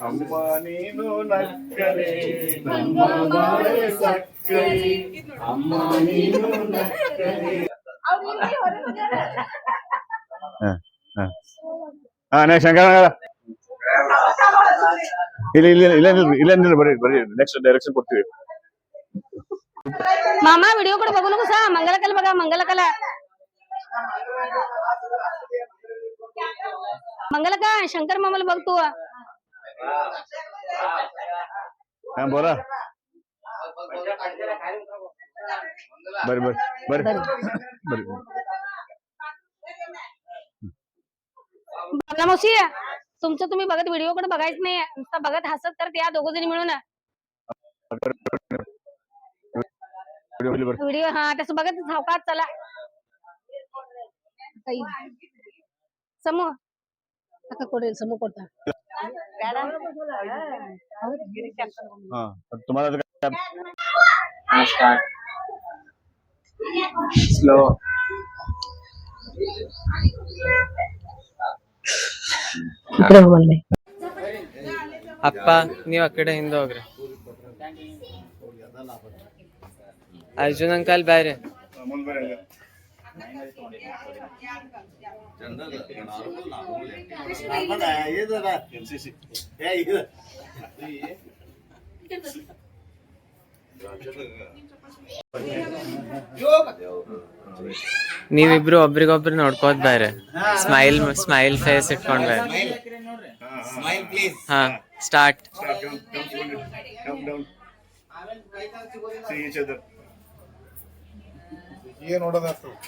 ಅಮ್ಮ ನೀನು ನಕ್ಕರೆ. ನಮ್ಮ ಮಾಡೆ ಸಕ್ಕರೆ ಅಮ್ಮ ನೀನು ನಕ್ಕರೆ ಹಾ ನೆಕ್ಸ್ಟ್ ಶಂಕರ ಇಲ್ಲ ಇಲ್ಲ ಇಲ್ಲ ಇಲ್ಲ ನೆಕ್ಸ್ಟ್ ಡೈರೆಕ್ಷನ್ ಕೊಡ್ತೀವಿ. ಮಾಮ ವಿಡಿಯೋ ಕೂಡ ಬಗು ನಗು ಸಾ. ಮಂಗಲಕಲ ಮಗ ಮಂಗಲಕಲ. ಮಂಗಲಕ ಶಂಕರ್ ಮಾಮಲ್ ಬಗ್ತು हां बोला. बर बर बर. बर. मावशी तुमचं तुम्ही बघत व्हिडिओ कडे बघायच नाही नुसता बघत हसत तर त्या दोघ जणी मिळून. व्हिडिओ हा तसं बघत धावकात चला. समोर ಅಕ್ಕ ಕೊಡಿ ಸಮೂಹ ಕೊಡ್ತಾ ಹಾ तुम्हाला आता काय- स्टार्ट स्लो इकडे बोलले ಅಪ್ಪ ನೀವ್ ಆ ಕಡೆ ಹಿಂದೆ ಹೋಗ್ರಿ ಅರ್ಜುನ್ ಅಂಕಲ್ ಬೇರೆ ಮುಂದ್ ನೀವಿಬ್ರು ಒಬ್ರಿಗೊಬ್ರು ನೋಡ್ಕೋದ್ ಬೇರೆ ಸ್ಮೈಲ್ ಸ್ಮೈಲ್ ಫೇಸ್ ಇಟ್ಕೊಂಡ್ ಬೇರೆ ಹಾ ಸ್ಟಾರ್ಟ್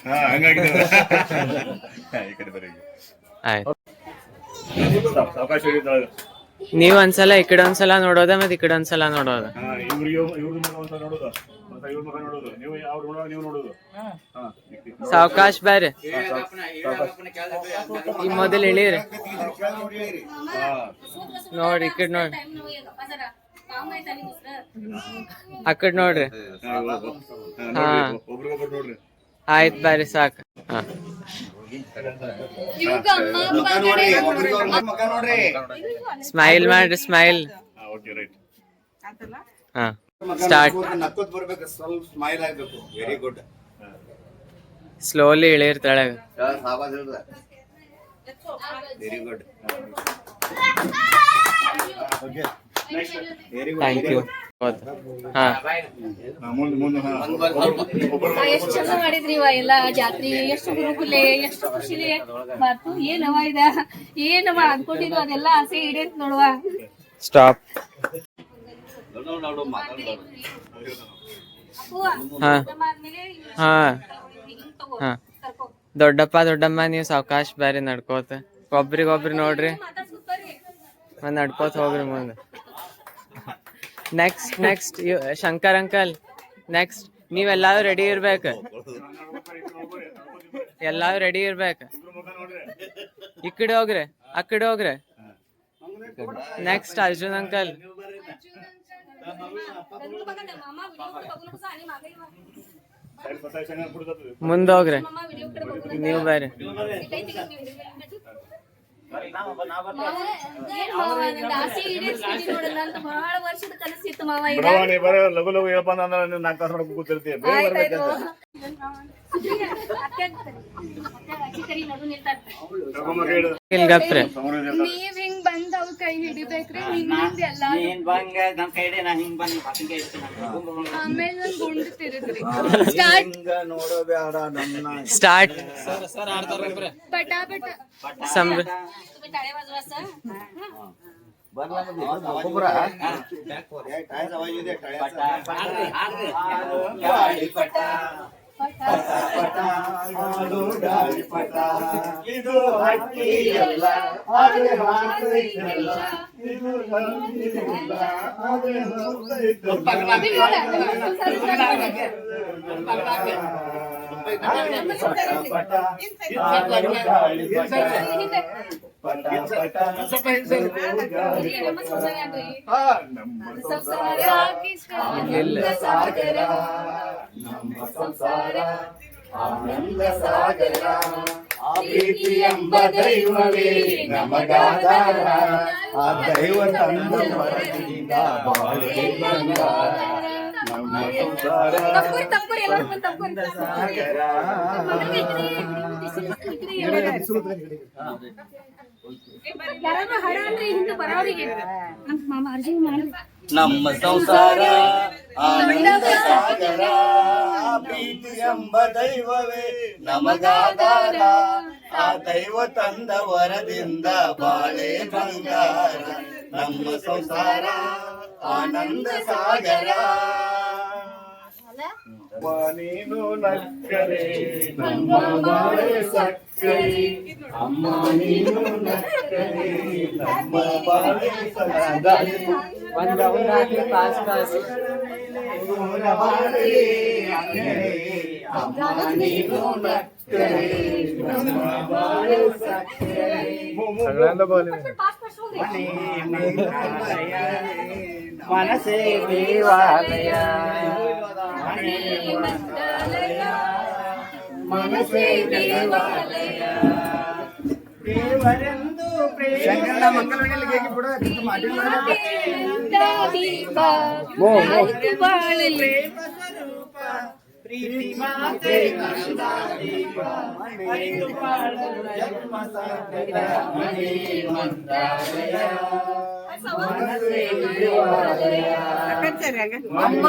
ಹಾ ಈ ಕಡೆ. ಆಯ್ತು. ನೀವ್ ಒಂದ್ಸಲ ಈ ಕಡೆ ಒಂದ್ಸಲ ನೋಡೋದ ಮತ್ತೆ ಈ ಕಡೆ ಒಂದ್ಸಲ ನೋಡೋದ ಹಾ ಇವ್ರಿಗೆ ಇವ್ರ ಮುಖ ಒಂದ್ಸಲ ನೋಡೋದು ಮತ್ತೆ ಇವ್ರ ಮುಖ ನೋಡೋದು ನೀವು ಅವ್ರ ನೋಡೋ ನೀವು ನೋಡೋದು ಹಾ ಇಕ್- ಇಕ್- ಸಾವಕಾಶ್ ಈ ಮೊದಲು ಇಳೀರಿ ಹಾ ನೋಡ್ರಿ ಈ ಕಡೆ ಹಾ, ಇವ್ರು- ನೋಡ್ರಿ. ಹಾ. ಆಯ್ತ್ ಬೇರೆ, ಸಾಕ. ಹಾ. ಸ್ಮೈಲ್ ಮಾಡ್ರಿ ಸ್ಮೈಲ್ ಸ್ಟಾರ್ಟ್ ಸ್ಲೋಲಿ ಇಳಿರ್ತಾಳೆ. ವೆರಿ ಗುಡ್ ಥ್ಯಾಂಕ್ ಯು ಹಾ. ಮುಂದೆ ಮುಂದೆ ಹಾ. ಎಷ್ಟು ಚಂದ ಮಾಡಿದ್ರಿ ಇವ ಎಲ್ಲ ಜಾತ್ರಿ. ಎಷ್ಟು ಗುರುಕುಲೆ ಎಷ್ಟು ಖುಷಿಲಿ. ಮತ್ತು ಏನವ ಇದ? ಏನವ ಅನ್ಕೊಂಡಿದ್ವ ಅದೆಲ್ಲ ಆಸೆ ಈಡೇತ್ ನೋಡುವ. ಸ್ಟಾಪ್ ಹಾ. ಹಾ. ಹಾ. ದೊಡ್ಡಪ್ಪ ದೊಡ್ಡಮ್ಮ ನೀವು ಸಾವಕಾಶ ಬೇರೆ ನಡ್ಕೋತ. ಒಬ್ರಿಗೊಬ್ರಿ ನೋಡ್ರಿ. ನಡ್ಕೋತ ಹೋಗ್ರಿ ಮುಂದೆ. Next next Shankar uncle next ನೀವೆಲ್ಲಾರು ready ಇರ್ಬೇಕು. ಎಲ್ಲಾರು ರೆಡಿ ಇರ್ಬೇಕು. ಈ ಕಡೆ ಹೋಗ್ರಿ ಆ ಕಡೆ ಹೋಗ್ರಿ. ನೆಕ್ಸ್ಟ್ ಅರ್ಜುನ್ ಅಂಕಲ್ ಮುಂದೋಗ್ರೆ ಹೋಗ್ರಿ. ನೀವು ಬೇರೆ ಬಹಳ ವರ್ಷದ ಕನಸಿತ್ತು ಮಾವ ಬರ ಲಘು ಲಘು ಹೇಳಪ್ಪ ಅಂದ್ರೆ ನೀನು ನಾಲ್ಕು ತಾಸು ಮಾಡ್ಕೊಂಡು ಕೂತಿರ್ತೀಯ. ಬೇಗ ಬರ್ಬೇಕಂತ ಅತ್ತೆ ಅಜ್ಜಿ ಕರಿ ನಡು ನಿಲ್ತಾರೆ ಕರ್ಕೊಂಬ ಹೇಳು ಇಲ್ಲಿ ಗಪ್ರೆ ಸಮರ ಇರ್ತಾರೆ. ನೀವ್ ಹಿಂಗ್ ಬಂದ್ ಅವ್ ಕೈ ಹಿಡಿಬೇಕ್ರಿ ಹಿಂದಿಂದ ಎಲ್ಲಾ ಆಮೇಲೆ ನನ್ ಗುಂಡ್ ತಿರುಗ್ರಿ ಸ್ಟಾರ್ಟ್ ನೋಡಬೇಡ ನನ್ನ ಸ್ಟಾರ್ಟ್ ಪಟ ಪಟ ಸಂಭ್ರ ಪಟ ಆಡು ಗಾಳಿ ಪಟ ಇದು ಹಕ್ಕಿ ಎಲ್ಲ ಆದ್ರೆ ಹಾಕಲಿಕ್ಕೆಲ್ಲ ಇದು ನಂಬಿಲ್ಲ ಆದ್ರೆ ಹೋಗ್ಲಿಕ್ಕೆಲ್ಲ ಪಟ ಪಟ ಪಟ ಪಟ ಪಟ, ಆನಂದ ಸಾಗರ ನಮ್ಮ ಸಂಸಾರ ಆನಂದ ಸಾಗರ. ಆ ಪ್ರೀತಿ ಎಂಬ ದೈವವೇ ನಮಗಾದಾರ ಆ ದೈವ ತಂದ ಬಾಳೆ ಬಂಗಾರ ನಮ್ಮ ಸಂಸಾರ, ಆನಂದ ಪ್ರೀತಿ ಎಂಬ ದೈವವೇ ನಮಗಾದಾರ ಆ ದೈವ ತಂದ ವರದಿಂದ ಬಾಳೆ ಬಂಗಾರ. ನಮ್ಮ ಸಂಸಾರ, ಆನಂದ ಸಾಗರ. ನೀನು ನಕ್ಕರೆ ನಮ್ಮ ಬಾಳೆ ಸಕ್ಕರೆ ಅಮ್ಮ ನೀನು ನಕ್ಕರೆ ನಮ್ಮ ಬಾಳೆ ಸಕ್ಕರೆ. ಒಂದ್ ರೌಂಡ್ ಹಾಕಿ ಪಾಸ್ ಪಾಸ್ ನೂರ ಬಾಳೆ ಅಕ್ಕರೆ, ಅಮ್ಮ ನೀನು ನಕ್ಕರೆ ನಮ್ಮ ಬಾಳೆ ಸಕ್ಕರೆ. ಪಾಸ್ ಪಾಸ್ ಹೋಗ್ರಿ ಮನಸೇ ದೇವಾಲಯ ಮನಸ್ಸೇ ದೇವಾಲಯ ದೇವರೆಂದು ಶಂಕರನ ಮಕ್ಕಳ ಮನೆಯಲ್ಲಿ ಹೇಗೆ ಬಿಡೋ ಅದಕ್ಕೆ ಮಾಡಿಲ್ಲ ದೀಪ ಆಯ್ತು ಬಾಳಲಿ ಪ್ರೀತಿ ಮಾತೆ ನಂದ ದೀಪ ಐದು ಬಾಳಲು ಜನ್ಮ ಸಾರ್ಥಕ ಮನೆ ಮಂತ್ರಾಲಯ ಮನಸ್ಸೇ ದೇವಾಲಯ ಅಮ್ಮ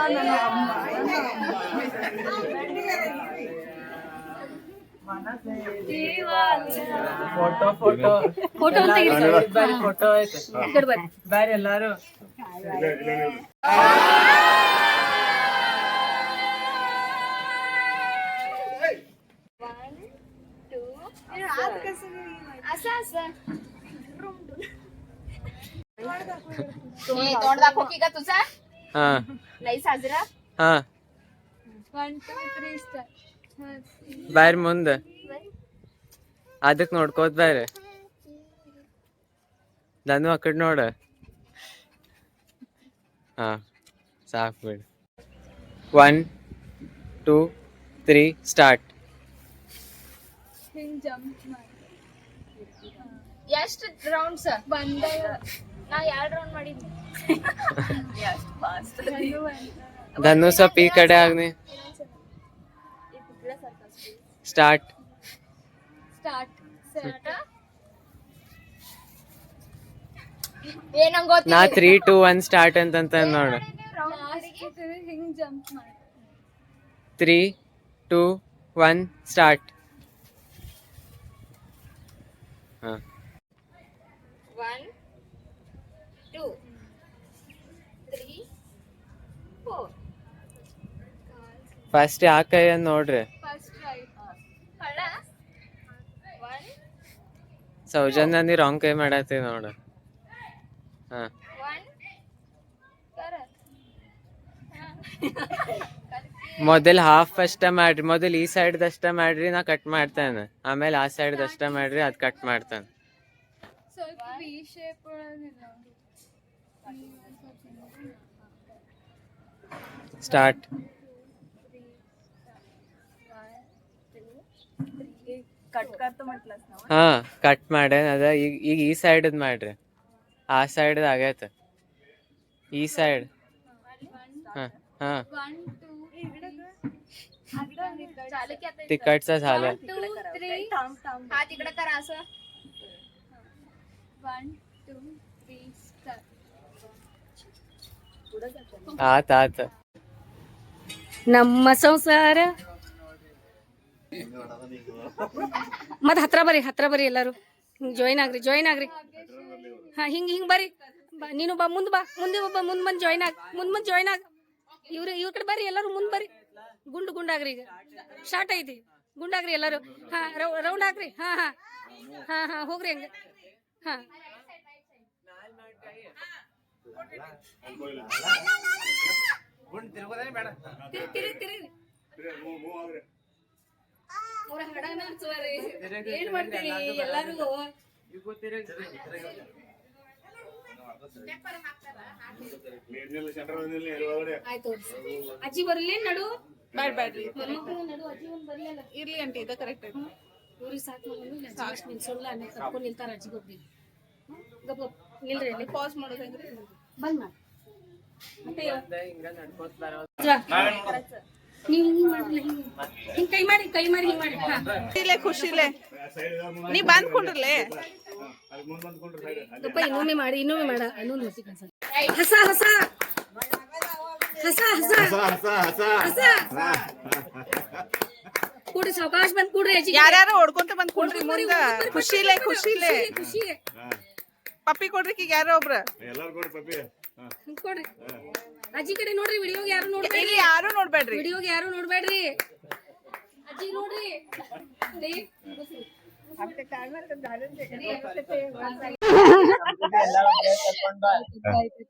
ನನ್ನ ಅಮ್ಮ ನನ್ನ ಅಮ್ಮ ಫೋಟೋ ಫೋಟೋ ಫೋಟೋ ತೆಗಿರಿ ಬಾರಿ ಫೋಟೋ ಐತೆ ಈ ಕಡೆ ಬರ್ರಿ ಬಾರಿ ಎಲ್ಲಾರು असं असं ए, तोंड दाखव की का तुझा ಹಾ. ನೈಸ್ ಆದ್ರ? ಬಾರಿ ಮುಂದೆ. ಅದಕ್ಕೆ ನೋಡ್ಕೋತ ಬಾರಿ. ನಾನು ಆ ನೋಡ. ಹಾ ಸಾಕು ಬಿಡು. One two three start jump ಮಾಡಿ. ಎಷ್ಟು ರೌಂಡ್ ಸರ್ ಬಂದ. ನಾ ಎರಡು ರೌಂಡ್ ಮಾಡಿದ್ದೀನಿ ಧನು ಸ್ವಲ್ಪ ಈ ಕಡೆ ಆಗ್ನಿ ಸ್ಟಾರ್ಟ್ ಸ್ಟಾರ್ಟ್ ಸೆಟ್ ಏನಂಗ ನಾ ತ್ರೀ ಟೂ ಒನ್ ಸ್ಟಾರ್ಟ್ ಅಂತಂತ ನೋಡು ಲಾಸ್ಟ್ ಹಿಂಗ್ ಜಂಪ್ ಮಾಡಿ ತ್ರೀ ಟೂ ಒನ್ ಸ್ಟಾರ್ಟ್ ಹಾ one two three four first ಯಾವ ಕೈ ನೋಡ್ರಿ. ಸೌಜನ್ಯ ನೀ ರಾಂಗ್ ಕೈ ಮಾಡತ್ತೀವಿ ನೋಡು. ಹಾ. ಮೊದಲ್ ಹಾಫ್ ಅಷ್ಟ ಮಾಡ್ರಿ, ಮೊದಲ್ ಈ ಸೈಡ್ ಅಷ್ಟ ಮಾಡ್ರಿ, ನಾ ಕಟ್ ಮಾಡ್ತೇನೆ. ಆಮೇಲೆ ಆ ಸೈಡ್ ಅಷ್ಟ ಮಾಡ್ರಿ, ಅದ್ ಕಟ್ ಮಾಡ್ತೇನೆ. ಸ್ಟಾರ್ಟ್ ಹಾ ಕಟ್ ಮಾಡೇನ್ ಅದ ಈಗ ಈಗ ಈ ಸೈಡ್ ಮಾಡ್ರಿ ಆ ಸೈಡ್ ಆಗೈತೆ ಈ ಸೈಡ್ ಹಾ ಹಾ ಒನ್ ಟೂ चालू की आता तिकडचं झालं टू थ्री हा तिकडे करा असं वन टू थ्री स्टार्ट ಆತ ಆತ ನಮ್ಮ ಸಂಸಾರ ಮತ್ ಹತ್ರ ಬರ್ರಿ ಹತ್ರ ಬರ್ರಿ ಎಲ್ಲಾರು. ಜಾಯಿನ್ ಆಗ್ರಿ ಜಾಯಿನ್ ಆಗ್ರಿ. ಹಾ ಹಿಂಗ್ ಹಿಂಗ್ ಬರ್ರಿ. ಬಾ- ನೀನು ಬಾ ಮುಂದ್ ಬಾ ಮುಂದೆ ಒಬ್ಬ ಮುಂದ್ ಬಂದ್ ಜಾಯಿನ್ ಆಗ್ ಮುಂದ್ ಮುಂದ್ ಜಾಯಿನ್ ಆಗ್. ಇವ್ರು ಇವ್ರ ಕಡೆ ಬರ್ರಿ ಎಲ್ಲಾರು ಮುಂದ್ ಬರ್ರಿ. ಗುಂಡು ಗುಂಡಾಗ್ರಿ ಈಗ. ಸ್ಟಾರ್ಟ್ ಐತಿ. ಗುಂಡಾಗ್ರಿ ಎಲ್ಲಾರು. ಹಾ ರೌಂಡ್ ಹಾಕ್ರಿ. ಹಾ ಹಾ. ಹಾ ಹಾ ಹೋಗ್ರಿ ಹಂಗ. ಹಾ. ತಿರಿ ತಿರಿ ತಿರಿ. ಅವ್ರ ಹಡನ ಹಚ್ಚುವರಿ. ಏನ್ ಮಾಡ್ತೀರಿ? ಅಜ್ಜಿ ಬರ್ಲಿ ನಡು. ಬ್ಯಾಡ್ ಬ್ಯಾಡ್ರಿ ಇರ್ಲಿ ಅಂತ ಇದ ಕರೆಕ್ಟ್ ಇವ್ರಿಗೆ ಸಾಕು ನಿಲ್ಸೋಲ್ಲ ಅನ್ನೋ ಕರ್ಕೊಂಡು ನಿಲ್ತಾರ ಅಜ್ಜಿ ಗೊಬ್ಬಿ ಗಪ್ಪ ಗಪ್ ನಿಲ್ರಿ ಪಾಸ್ ಮಾಡೋದು ಹೆಂಗ್ರಿ? ಬಂದ್ ಮಾಡಿ. ಹಿಂಗ ನಡ್ಕೋತ ಬರೋ ನೀವು ಹಿಂಗ್ ಮಾಡ್ರಿ ಹಿಂಗ್ ಹಿಂಗ್ ಕೈ ಮಾಡಿ ಕೈ ಮಾಡಿ ಹಿಂಗ್ ಮಾಡಿ. ಹಾ. ಖುಷಿಲೆ. ಖುಷಿಲೆ ನೀ ಬಂದ್ ಕುಂಡ್ರಲೆ ಅಲ್ಲಿ ಮುಂದೆ ಬಂದ್ಕೊಂಡ್ರೆ ಸೈಡ್ ಗಪ್ಪ ಇನ್ನೊಮ್ಮೆ ಮಾಡಿ. ಇನ್ನೊಮ್ಮೆ ಮಾಡ ಇನ್ನೊಂದು ಹೊಸಿ ಕನ್ಸ ಹಸ ಹಸ. ಹಸ ಹಸ ಹಸ. ಹಸ. ಕೂಡ್ರಿ ಸಾವಕಾಶ ಬಂದ್ ಕೂಡ್ರಿ ಅಜ್ಜಿ. ಯಾರ್ಯಾರು ಹೊಡ್ಕೊಂತ ಬಂದ್ ಕುಂಡ್ರಿ ಮುಂದ. ಖುಷಿಲೆ ಖುಷಿಲೆ ಖುಷಿ ಪಪ್ಪಿ ಕೊಡ್ರಿ ಈಗ ಯಾರೋ ಒಬ್ರ. ಎಲ್ಲಾರು ಕೊಡಿ ಪಪ್ಪಿ. ಹಾ. ಹಿಂಗ್ ಕೊಡ್ರಿ. ಅಜ್ಜಿ ಕಡೆ ನೋಡ್ರಿ ವಿಡಿಯೋಗೆ ಯಾರು ನೋಡ್ಬೇಡ್ರಿ ಯಾರು ನೋಡ್ಬೇಡ್ರಿ. ವಿಡಿಯೋಗೆ ಯಾರು ನೋಡ್ಬೇಡ್ರಿ. ಅಜ್ಜಿ ನೋಡ್ರಿ.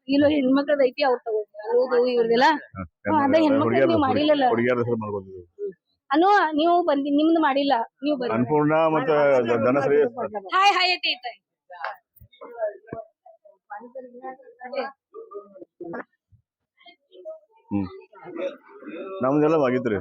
ಇಲ್ಲ ಹೆಣ್ಮಕ್ಳದ ಐತಿ ಅವ್ರು ತಗೋದು ಇವ್ರದೆಲ್ಲ? ಅದ ಹೆಣ್ಮಕ್ಳು ನೀವು ಮಾಡಿಲ್ಲಲ್ಲ. ಅನು ನೀವು ಬಂದಿ ನಿಮ್ದು ಮಾಡಿಲ್ಲ. ನೀವು ಬಂದ ಅನ್ಪೂರ್ಣ ಮತ್ತೆ ಧನಶ್ರೀ. ಹಾಯ್ ಹಾಯ್ ಐತಿ ಐತಿ ಹ್ಮ್. ನಮ್ದೆಲ್ಲ ಆಗಿತ್ತು